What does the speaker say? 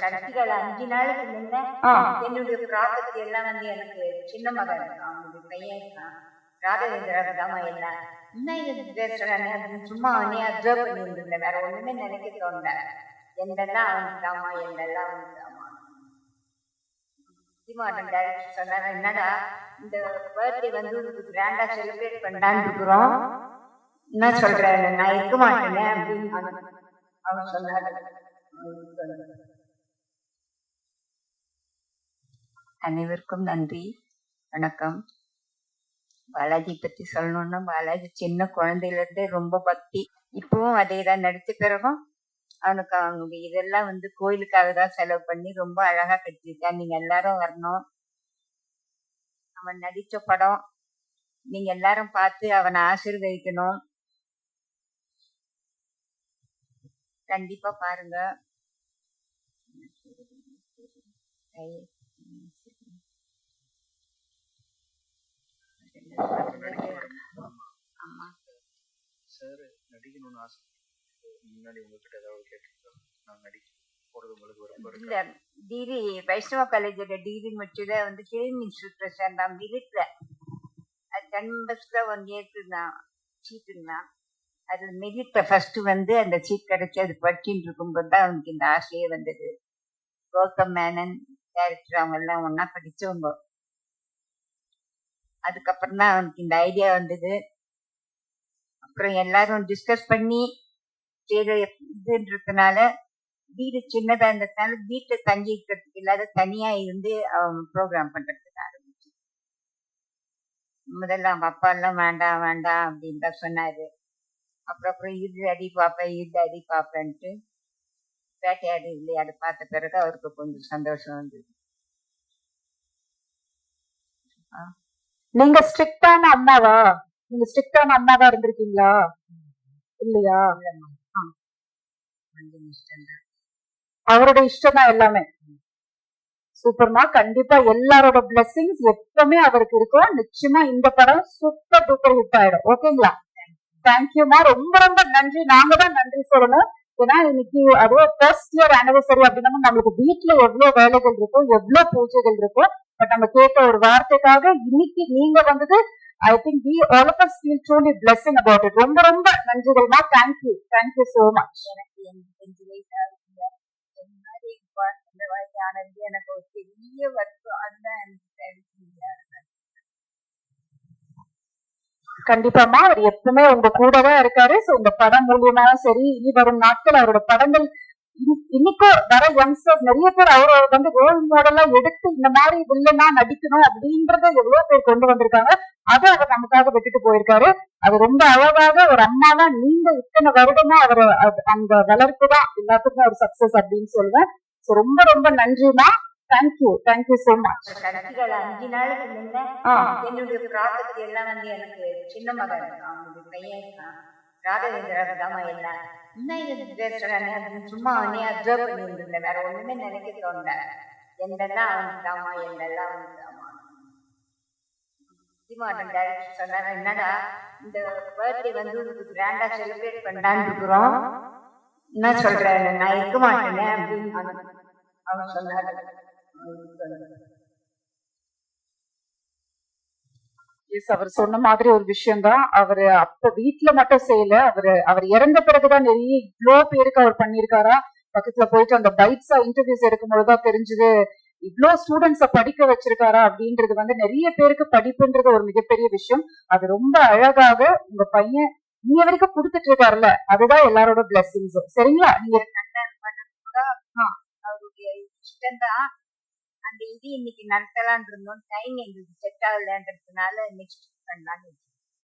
கடைசிகள் அஞ்சு நாளுக்கு முன்ன என்னுடைய ப்ராப்பர்ட்டி எல்லாம் வந்து எனக்கு சின்ன மகன் அவனுடைய பையன் ராகவேந்திரா தாமா எல்லாம் என்ன? இது பேசுறானே அப்படின்னு சும்மா அவனே அப்சர்வ் பண்ணிட்டு இருந்தேன் வேற ஒண்ணுமே நினைக்க தோணல. எந்தெல்லாம் அவனுக்கு தாமா எந்தெல்லாம் அவனுக்கு தாமா சீமாட்டன் டைரக்டர் சொன்னாரு என்னடா இந்த பர்த்டே வந்து உனக்கு கிராண்டா செலிப்ரேட் பண்ணலான்னு இருக்கிறோம். என்ன சொல்ற? நான் இருக்க மாட்டேனே அப்படின்னு அவன் அவன் சொன்னாரு அனைவருக்கும் நன்றி. வணக்கம். பாலாஜி பத்தி சொல்லணும்னா பாலாஜி சின்ன குழந்தையில இருந்தே ரொம்ப பக்தி. இப்பவும் அதே தான் நடிச்ச பிறகும் அவனுக்கு அவங்க இதெல்லாம் வந்து கோயிலுக்காக தான் செலவு பண்ணி ரொம்ப அழகா கட்டியிருக்கான் நீங்க எல்லாரும் வரணும். அவன் நடிச்ச படம் நீங்க எல்லாரும் பார்த்து அவனை ஆசீர்வதிக்கணும். கண்டிப்பா பாருங்க. சார் நடிக்கணும்னு ஆசை. முன்னாடி உங்ககிட்ட ஏதாவது கேட்டிருக்கோம் நான் நடிக்க போறது உங்களுக்கு ரொம்ப இல்ல டிகிரி வைஷ்ணவ காலேஜோட டிகிரி முடிச்சத வந்து ஃபிலிம் இன்ஸ்டியூட்ல சேர்ந்தான் மிலிட்ல அது டென் மெம்பர்ஸ்ல ஒன் இயர்க்கு தான் சீட் இருந்தான் அது மெரிட்ல ஃபர்ஸ்ட் வந்து அந்த சீட் கிடைச்சி அது படிச்சுட்டு இருக்கும்போது தான் அவனுக்கு இந்த ஆசையே வந்தது. கோக்கம் மேனன் டேரக்டர் அவங்க எல்லாம் ஒன்னா படிச்சவங்க. அதுக்கப்புறம் தான் அவனுக்கு இந்த ஐடியா வந்தது. அப்புறம் எல்லாரும் டிஸ்கஸ் பண்ணி இதுன்றதுனால வீடு சின்னதா இருந்ததுனால வீட்டுல தங்கி இருக்கிறதுக்கு இல்லாத தனியா இருந்து அவன் ப்ரோக்ராம் பண்றதுக்கு ஆரம்பிச்சு. முதல்ல அவங்க அப்பா எல்லாம் வேண்டாம் வேண்டாம் அப்படின்னு தான் சொன்னாரு. அப்புறம் அப்புறம் இது அடி பார்ப்பேன் இது அடி பார்ப்பேன்ட்டு வேட்டையாடு விளையாடு பார்த்த பிறகு அவருக்கு கொஞ்சம் சந்தோஷம் வந்தது. நீங்க ஸ்ட்ரிக்டான அம்மாவா நீங்க ஸ்ட்ரிக்டான அண்ணாவா இருந்திருக்கீங்களா? இல்லையா? அவரோட இஷ்டம் தான் எல்லாமே. சூப்பர்மா. கண்டிப்பா எல்லாரோட பிளெஸிங்ஸ் எப்பவுமே அவருக்கு இருக்கும். நிச்சயமா இந்த படம் சூப்பர் டூப்பர் ஹிட் ஆயிடும். ஓகேங்களா தேங்க்யூமா ரொம்ப ரொம்ப நன்றி. நாங்க தான் நன்றி சொல்லணும். ஏன்னா இன்னைக்கு அதுவும் ஃபர்ஸ்ட் இயர் ஆனிவர்சரி அப்படின்னா நம்மளுக்கு வீட்டுல எவ்வளவு வேலைகள் இருக்கும் எவ்வளவு பூஜைகள் இருக்கும். பட் நம்ம கேட்ட ஒரு வார்த்தைக்காக இன்னைக்கு நீங்க வந்தது I think we all of us feel truly blessing about it ரொம்ப ரொம்ப நன்றிகள்மா thank you thank you so much எனக்கு என் மாதிரி இந்த ஆனது எனக்கு ஒரு பெரிய வருத்தம் அதுதான் எனக்கு கண்டிப்பாமா அவர் எப்பவுமே உங்க கூடவே இருக்காரு. சோ இந்த படம் மூலியமா சரி இனி வரும் நாட்கள் அவரோட படங்கள் இனி- இன்னைக்கும் வர யங்ஸ்டர்ஸ் நிறைய பேர் அவரை வந்து ரோல் மாடலா எடுத்து இந்த மாதிரி வில்லனா நடிக்கணும் அப்படின்றத எவ்வளவு பேர் கொண்டு வந்திருக்காங்க. அதை அவர் நமக்காக விட்டுட்டு போயிருக்காரு. அது ரொம்ப அழகாக ஒரு அம்மாவா நீங்க இத்தனை வருடமா அவர் அந்த வளர்ப்பு தான் எல்லாத்துக்கும் ஒரு சக்சஸ் அப்படின்னு சொல்லுவேன் சோ ரொம்ப ரொம்ப நன்றிமா தேங்க்யூ தேங்க்யூ சோ மச் அஞ்சு நாளுக்கு முன்ன என்னுடைய ப்ராப்பர்ட்டி எல்லாம் வந்து எனக்கு சின்ன மகன் அவனுடைய பையன் இருக்கான். ராகவேந்திரா தாமா எல்லாம் பேசுறானே? அப்படின்னு சும்மா அவனே அப்சர்வ் பண்ணிட்டு இருந்தேன். வேற ஒண்ணுமே நினைக்க தோணல. எந்தெல்லாம் அவனுக்கு தாமா அவனுக்கு தாமா சீமாட்டன் டைரக்டர் என்னடா இந்த பர்த்டே வந்து கிராண்டா செலிப்ரேட் பண்ணலான்னு இருக்கிறோம். என்ன சொல்ற நான் இருக்க மாட்டேனே அப்படின்னு அவன் அவன் சொன்னாரு. எஸ் அவர் சொன்ன மாதிரி ஒரு விஷயம் தான் அவரு அப்ப வீட்டுல மட்டும் செய்யல. அவரு அவர் இறந்த பிறகுதான் நிறைய இவ்ளோ பேருக்கு அவர் பண்ணிருக்காரா பக்கத்துல போயிட்டு அந்த பைட்ஸா இன்டர்வியூஸ் எடுக்கும்போதுதான் தெரிஞ்சது. இவ்ளோ ஸ்டூடெண்ட்ஸ படிக்க வச்சிருக்காரா அப்படின்றது வந்து நிறைய பேருக்கு படிப்புன்றது ஒரு மிகப்பெரிய விஷயம். அது ரொம்ப அழகாக உங்க பையன் நீ வரைக்கும் கொடுத்துட்டு இருக்காருல்ல. அதுதான் எல்லாரோட பிளஸ்ஸிங்ஸ் சரிங்களா? நீங்க அவருடைய இஷ்டம்தான். அந்த இது இன்னைக்கு நடத்தலான் இருந்தோம். டைம் எங்களுக்கு செட் ஆகலன்றதுனால நெக்ஸ்ட் பண்ணலாம்னு